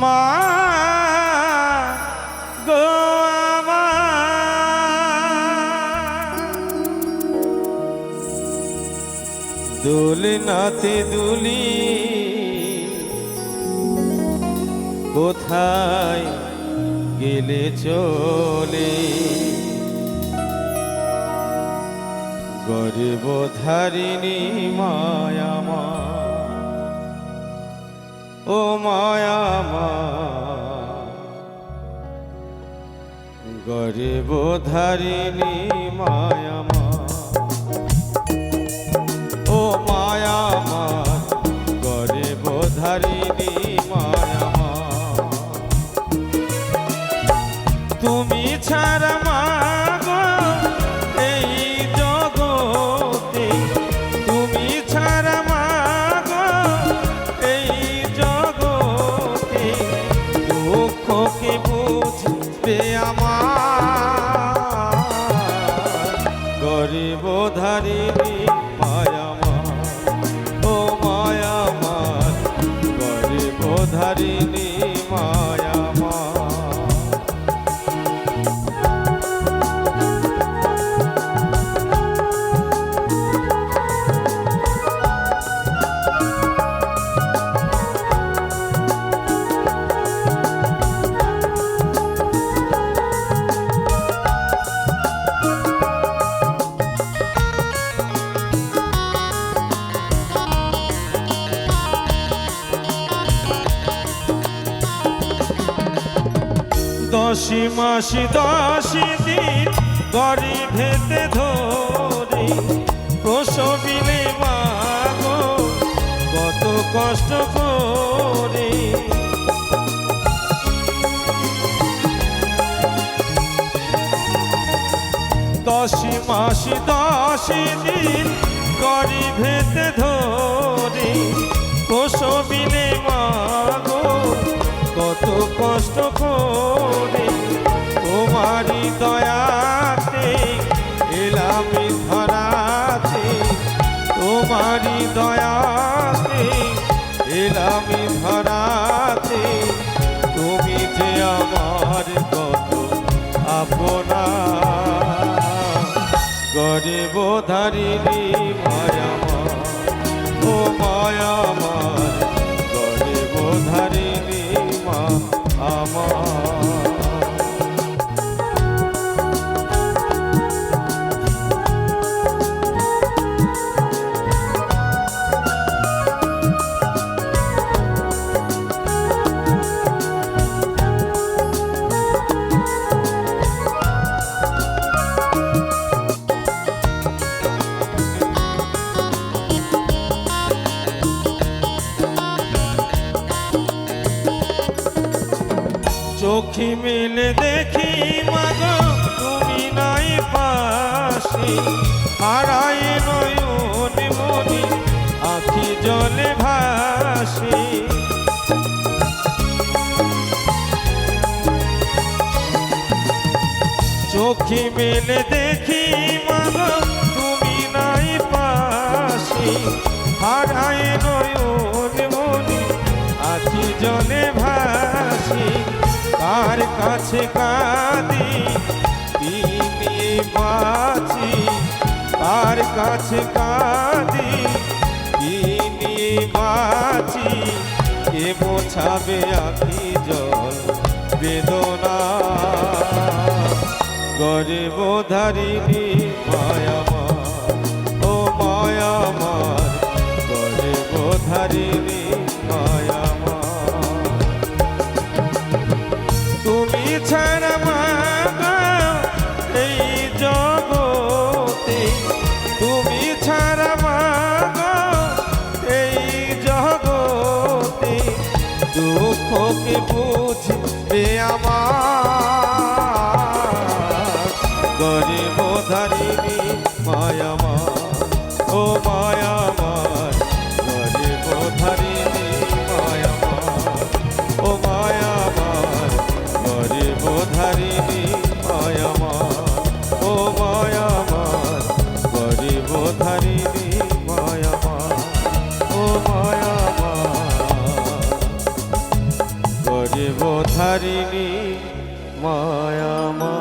মা গো দুল নাতে দুলি কোথায় গেলে চলে? গরিব ধারিণী মায়ামা ও মায়া মা। গরিব ধারিণী মায়ামা দশি মাসি, দশি দিন গরিবেতে ধরে। প্রসবিলে মাগো কত কষ্ট করে। দশি মাসি, দশি দিন গরিবেতে ধরে। প্রসবিলে মাগো তোমারই দয়াতে, এলামি ধরাতে, তুমি যে আমার কত আপনা গরিব ধরিলি মায়ামা ও মায়ামার গরিব চোখে মেলে দেখি, মাগো, তুমি নাই পাশে। হারায় নয়ন মনি, আখি জলে ভাসে। চোখে মেলে দেখি, মাগো, তুমি নাই পাশে। হারায় কার কাছে কাঁদি? নিয়ে বাঁচি? কার কাছে কাঁদি? নিয়ে বাঁচি? কে মোছাবে আখি জল, বেদনা? গরিব ধারিণী মায়ামা দুঃখকে বুঝবে গরিব ধারিণী মায়ামা ও মায়ামার পর্বধারিণী মায়ামা